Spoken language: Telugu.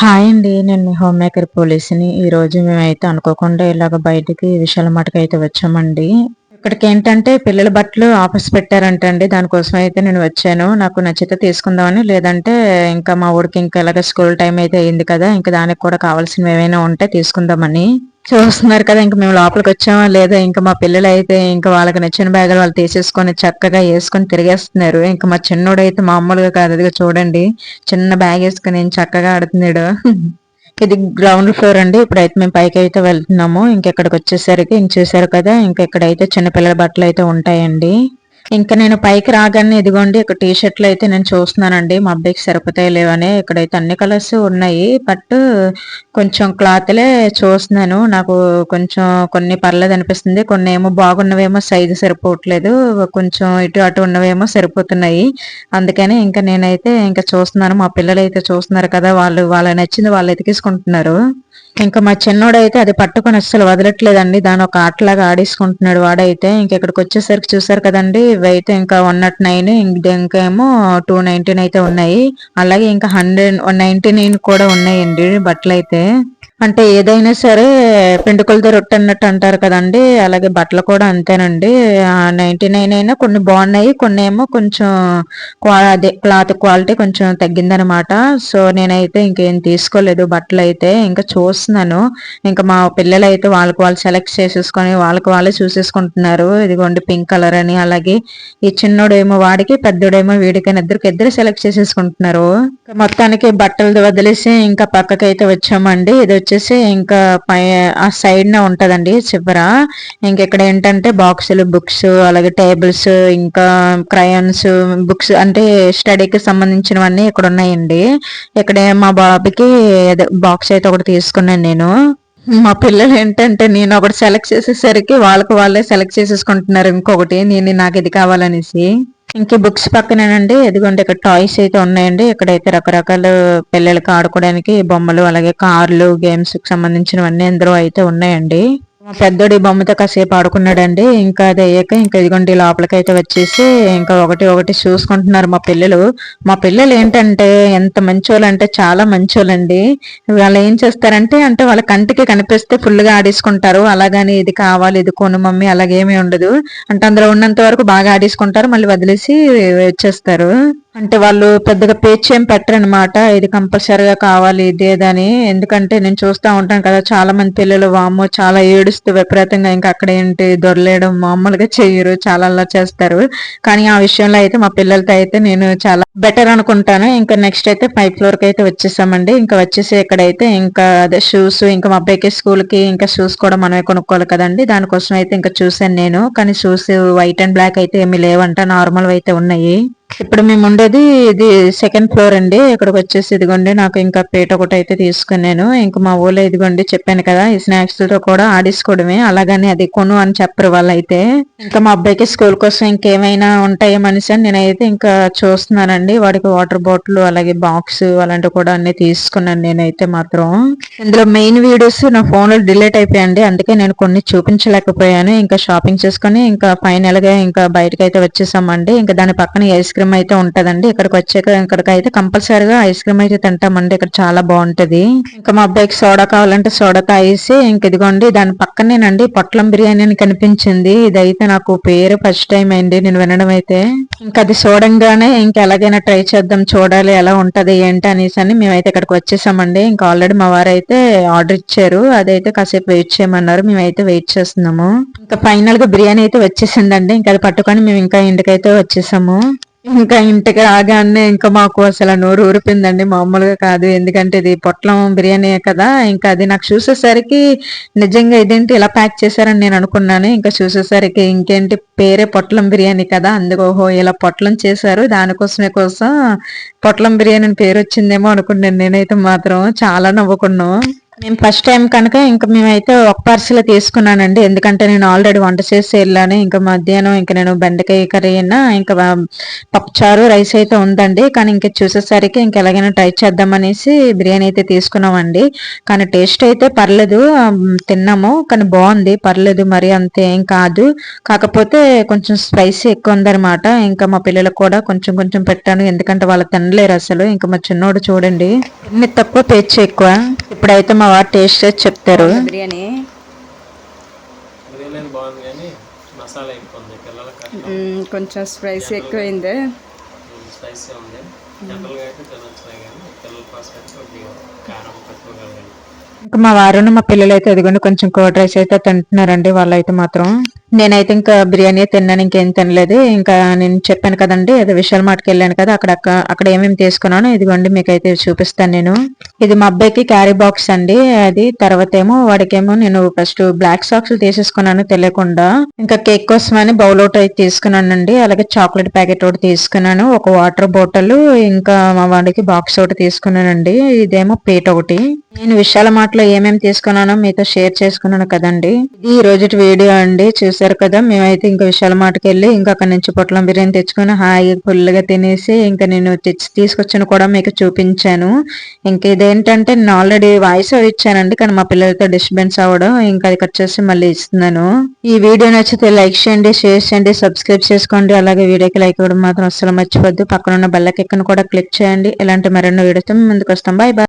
హాయ్ అండి నేను మీ హోమ్ మేకర్ పోలీస్ని ఈరోజు మేమైతే అనుకోకుండా ఇలాగ బయటికి విశాల మటుకైతే వచ్చామండి. ఇక్కడికి ఏంటంటే పిల్లల బట్టలు ఆఫీస్ పెట్టారంటండి. దానికోసం అయితే నేను వచ్చాను. నాకు నచ్చితే తీసుకుందామని లేదంటే ఇంకా మా ఊరికి ఇంకా ఇలాగ స్కూల్ టైం అయితే అయింది కదా ఇంకా దానికి కూడా కావాల్సినవి ఏమైనా ఉంటే తీసుకుందామని. చూస్తున్నారు కదా ఇంకా మేము లోపలికి వచ్చామా లేదా ఇంకా మా పిల్లలు అయితే ఇంకా వాళ్ళకి నచ్చిన బ్యాగులు వాళ్ళు తీసేసుకొని చక్కగా వేసుకొని తిరిగేస్తున్నారు. ఇంకా మా చిన్నోడు అయితే మామూలుగా కాదు చూడండి చిన్న బ్యాగ్ వేసుకుని చక్కగా ఆడుతున్నాడు. ఇది గ్రౌండ్ ఫ్లోర్ అండి. ఇప్పుడైతే మేము పైకి అయితే వెళ్తున్నాము. ఇంకెక్కడికి వచ్చేసరికి ఇంక చూసారు కదా ఇంకా ఇక్కడైతే చిన్నపిల్లల బట్టలు అయితే ఉంటాయండి. ఇంకా నేను పైకి రాగానే ఇదిగోండి ఇక్కడ టీ షర్ట్లు అయితే నేను చూస్తున్నానండి. మా అబ్బాయికి సరిపోతాయి లేవని ఇక్కడైతే అన్ని కలర్స్ ఉన్నాయి. బట్ కొంచెం క్లాత్లే చూస్తున్నాను. నాకు కొంచెం కొన్ని పర్లేదు అనిపిస్తుంది. కొన్ని ఏమో బాగున్నవేమో సైజు సరిపోవట్లేదు. కొంచెం ఇటు అటు ఉన్నవేమో సరిపోతున్నాయి. అందుకని ఇంకా నేనైతే ఇంకా చూస్తున్నాను. మా పిల్లలు అయితే చూస్తున్నారు కదా వాళ్ళు వాళ్ళ నచ్చింది వాళ్ళు ఎతికిసుకుంటున్నారు ఇంకా మా చిన్నోడైతే అది పట్టుకొని అస్సలు వదలట్లేదండి. దాని ఒక ఆటలాగా ఆడేసుకుంటున్నాడు వాడైతే. ఇంక ఇక్కడికి వచ్చేసరికి చూసారు కదండి ఇవైతే ఇంకా వన్ నాట్ నైన్ ఇంకా ఏమో టూ నైన్టీన్ అయితే ఉన్నాయి. అలాగే ఇంకా హండ్రెడ్ వన్ నైన్టీ నైన్ కూడా ఉన్నాయండి బట్టలు అయితే అంటే ఏదైనా సరే పెండుకలతో రొట్టె అన్నట్టు అంటారు కదండి. అలాగే బట్టలు కూడా అంతేనండి. నైన్టీ నైన్ అయినా కొన్ని బాగున్నాయి కొన్ని ఏమో కొంచెం అదే క్లాత్ క్వాలిటీ కొంచెం తగ్గిందనమాట. సో నేనైతే ఇంకేం తీసుకోలేదు బట్టలు అయితే ఇంకా చూస్తున్నాను. ఇంకా మా పిల్లలు అయితే వాళ్ళకి వాళ్ళు సెలెక్ట్ చేసేసుకొని వాళ్ళకి వాళ్ళే చూసేసుకుంటున్నారు. ఇదిగోండి పింక్ కలర్ అని. అలాగే ఈ చిన్నోడేమో వాడికి పెద్దోడేమో వీడికైనా ఇద్దరికి ఇద్దరు సెలెక్ట్ చేసేసుకుంటున్నారు. మొత్తానికి బట్టలు వదిలేసి ఇంకా పక్కకైతే వచ్చామండి. ఇది వచ్చేసి ఇంకా పై ఆ సైడ్నే ఉంటుందండి చివర. ఇంకెక్కడ ఏంటంటే బాక్సులు బుక్స్ అలాగే టేబుల్స్ ఇంకా క్రయాన్స్ బుక్స్ అంటే స్టడీకి సంబంధించినవన్నీ ఇక్కడ ఉన్నాయండి. ఇక్కడ మా బాబుకి బాక్స్ అయితే ఒకటి తీసుకున్నాను నేను. మా పిల్లలు ఏంటంటే నేను ఒకటి సెలెక్ట్ చేసేసరికి వాళ్ళకి వాళ్ళే సెలెక్ట్ చేసేసుకుంటున్నారు ఇంకొకటి. నేను నాకు ఇది కావాలనేసి. ఇంక బుక్స్ పక్కనేనండి. ఎదుగుంటే ఇక్కడ టాయ్స్ అయితే ఉన్నాయండి. ఇక్కడైతే రకరకాల పిల్లలకి ఆడుకోవడానికి బొమ్మలు అలాగే కార్లు గేమ్స్కి సంబంధించినవన్నీ అందరూ అయితే ఉన్నాయండి. మా పెద్దోడి బొమ్మతో కాసేపు ఆడుకున్నాడండి. ఇంకా అది అయ్యాక ఇంకా ఇదిగోండి లోపలికి అయితే వచ్చేసి ఇంకా ఒకటి ఒకటి చూసుకుంటున్నారు మా పిల్లలు. మా పిల్లలు ఏంటంటే ఎంత మంచోళ్ళు అంటే చాలా మంచోళ్ళండి. వాళ్ళు ఏం చేస్తారంటే అంటే వాళ్ళ కంటికి కనిపిస్తే ఫుల్గా ఆడేసుకుంటారు. అలాగని ఇది కావాలి ఇది కొను మమ్మీ అలాగేమీ ఉండదు. అంటే అందులో ఉన్నంత వరకు బాగా ఆడేసుకుంటారు. మళ్ళీ వదిలేసి వచ్చేస్తారు. అంటే వాళ్ళు పెద్దగా పేచేం పెట్టరనమాట ఇది కంపల్సరిగా కావాలి ఇదేదని. ఎందుకంటే నేను చూస్తూ ఉంటాను కదా చాలా మంది పిల్లలు వామో చాలా ఏడు ఏడుస్తూ విపరీతంగా ఇంకా అక్కడ ఏంటి దొరలేయడం మామూలుగా చేయరు చాలా అలా చేస్తారు. కానీ ఆ విషయంలో అయితే మా పిల్లలతో అయితే నేను చాలా బెటర్ అనుకుంటాను. ఇంకా నెక్స్ట్ అయితే ఫైవ్ ఫ్లోర్కి అయితే వచ్చేసామండి. ఇంకా వచ్చేసి ఇక్కడైతే ఇంకా అదే షూస్ ఇంకా మా అబ్బాయికి స్కూల్కి ఇంకా షూస్ కూడా మనమే కొనుక్కోవాలి కదండి. దానికోసం అయితే ఇంకా చూసాను నేను. కానీ షూస్ వైట్ అండ్ బ్లాక్ అయితే ఏమి లేవంట నార్మల్ అయితే ఉన్నాయి. ఇప్పుడు మేము ఉండేది ఇది సెకండ్ ఫ్లోర్ అండి. ఇక్కడికి వచ్చేసి ఇదిగోండి నాకు ఇంకా పేట ఒకటి అయితే తీసుకున్నాను. ఇంకా మా ఊళ్ళో ఇదిగోండి చెప్పాను కదా ఈ స్నాక్స్తో కూడా ఆడేసుకోవడమే. అలాగని అది కొను అని చెప్పరు వాళ్ళైతే. ఇంకా మా అబ్బాయికి స్కూల్ కోసం ఇంకేమైనా ఉంటాయో మనిషి అని నేనైతే ఇంకా చూస్తున్నానండి. వాడికి వాటర్ బాటిల్ అలాగే బాక్స్ అలాంటివి కూడా అన్ని తీసుకున్నాను నేనైతే మాత్రం. ఇందులో మెయిన్ వీడియోస్ నా ఫోన్ డిలేట్ డిలీట్ అయిపోయాయండి. అందుకే నేను కొన్ని చూపించలేకపోయాను. ఇంకా షాపింగ్ చేసుకుని ఇంకా ఫైనల్గా ఇంకా బయటకు అయితే వచ్చేసామండి. ఇంకా దాని పక్కన ఐస్ క్రీమ్ అయితే ఉంటదండి. ఇక్కడికి వచ్చాక ఇక్కడికి అయితే కంపల్సరీగా ఐస్ క్రీమ్ అయితే తింటామండి. ఇక్కడ చాలా బాగుంటది. ఇంకా మా అబ్బాయికి సోడా కావాలంటే సోడా తాగేసి ఇంక ఇదిగోండి దాని పక్కనేనండి పొట్లం బిర్యానీ అని కనిపించింది. ఇదైతే నాకు పేరు ఫస్ట్ టైం అయింది నేను వినడం అయితే. ఇంకా అది చూడంగానే ఇంకా ఎలాగైనా ట్రై చేద్దాం చూడాలి ఎలా ఉంటది ఏంటి అనేసి అని మేమైతే ఇక్కడికి వచ్చేసామండి. ఇంకా ఆల్రెడీ మా వారు అయితే ఆర్డర్ ఇచ్చారు. అదైతే కాసేపు వెయిట్ చేయమన్నారు. మేమైతే వెయిట్ చేస్తున్నాము. ఇంకా ఫైనల్గా బిర్యానీ అయితే వచ్చేసిందండి. ఇంకా అది పట్టుకొని మేము ఇంకా ఇంటికైతే వచ్చేసాము. ఇంకా ఇంటికి రాగానే ఇంకా మాకు అసలు నోరు ఊరిపోయిందండి మామూలుగా కాదు. ఎందుకంటే ఇది పొట్లం బిర్యానీ కదా. ఇంకా అది నాకు చూసేసరికి నిజంగా ఇదేంటి ఇలా ప్యాక్ చేశారని నేను అనుకున్నాను. ఇంకా చూసేసరికి ఇంకేంటి పేరే పొట్లం బిర్యానీ కదా. అందుకు ఓహో ఇలా పొట్లం చేశారు. దానికోసమే కోసం పొట్లం బిర్యానీ పేరు వచ్చిందేమో అనుకున్నాను. నేనైతే మాత్రం చాలా నవ్వుకున్నాను. మేము ఫస్ట్ టైం కనుక ఇంకా మేమైతే ఒక పార్సిల్ తీసుకున్నానండి. ఎందుకంటే నేను ఆల్రెడీ వంట చేసి వెళ్ళాను. ఇంకా మధ్యాహ్నం ఇంకా నేను బెండకాయ కర్రీ అయినా ఇంకా పప్పుచారు రైస్ అయితే ఉందండి. కానీ ఇంకా చూసేసరికి ఇంకా ఎలాగైనా ట్రై చేద్దామనేసి బిర్యానీ అయితే తీసుకున్నామండి. కానీ టేస్ట్ అయితే పర్లేదు. తిన్నాము. కానీ బాగుంది. పర్లేదు మరి అంతే ఏం కాదు. కాకపోతే కొంచెం స్పైసీ ఎక్కువ ఉందన్నమాట. ఇంకా మా పిల్లలకు కూడా కొంచెం కొంచెం పెట్టాను. ఎందుకంటే వాళ్ళు తినలేరు అసలు. ఇంకా మా చిన్నోడు చూడండి. ఎన్ని తక్కువ పేచ్ ఎక్కువ. ఇప్పుడైతే మా టేస్ట్ చేసి చెప్తారు. బిర్యానీ. కొంచెం స్పైసీ ఎక్కువైంది. ఇంకా మా వారును మా పిల్లలు అయితే ఎదుగుండి కొంచెం కర్డ్ రైస్ అయితే తింటున్నారండి వాళ్ళైతే మాత్రం. నేనైతే ఇంకా బిర్యానీ తిన్నాను ఇంకేం తినలేదు. ఇంకా నేను చెప్పాను కదండి ఏదో విశాల్ మాటకి వెళ్ళాను కదా అక్కడ అక్కడ ఏమేమి తీసుకున్నాను ఇదిగోండి మీకైతే చూపిస్తాను నేను. ఇది మా అబ్బాయికి క్యారీ బాక్స్ అండి అది తర్వాత ఏమో వాడికేమో నేను ఫస్ట్ బ్లాక్ సాక్స్ తీసేసుకున్నాను తెలియకుండా. ఇంకా కేక్ కోసమని బౌల్ ఒకటి అయితే తీసుకున్నానండి అలాగే చాక్లెట్ ప్యాకెట్ ఒకటి తీసుకున్నాను ఒక వాటర్ బాటిల్ ఇంకా మా వాడికి బాక్స్ ఒకటి తీసుకున్నానండి ఇదేమో ప్లేట్ ఒకటి. నేను విశాల మాటలో ఏమేమి తీసుకున్నానో మీతో షేర్ చేసుకున్నాను కదండి. ఇది ఈ రోజు వీడియో అండి చూసారు కదా మేమైతే ఇంకా విశాల మాటకి వెళ్ళి ఇంకా అక్కడ నుంచి పొట్లం బిర్యానీ తెచ్చుకొని హాయిగా ఫుల్గా తినేసి ఇంకా నేను తెచ్చి తీసుకొచ్చిన కూడా మీకు చూపించాను. ఇంకా ఇదేంటంటే నేను ఆల్రెడీ వాయిస్ ఇచ్చానండి కానీ మా పిల్లలతో డిస్టర్బెన్స్ అవ్వడం ఇంకా అది కట్ చేసి మళ్ళీ ఇస్తున్నాను. ఈ వీడియో నచ్చితే లైక్ చేయండి షేర్ చేయండి సబ్స్క్రైబ్ చేసుకోండి అలాగే వీడియోకి లైక్ ఇవ్వడం మాత్రం అస్సలు మర్చిపోద్దు. పక్కన ఉన్న బెల్లకెక్కను కూడా క్లిక్ చేయండి. ఇలాంటి మరెన్నో వీడియోతో ముందుకు వస్తాం. Bye bye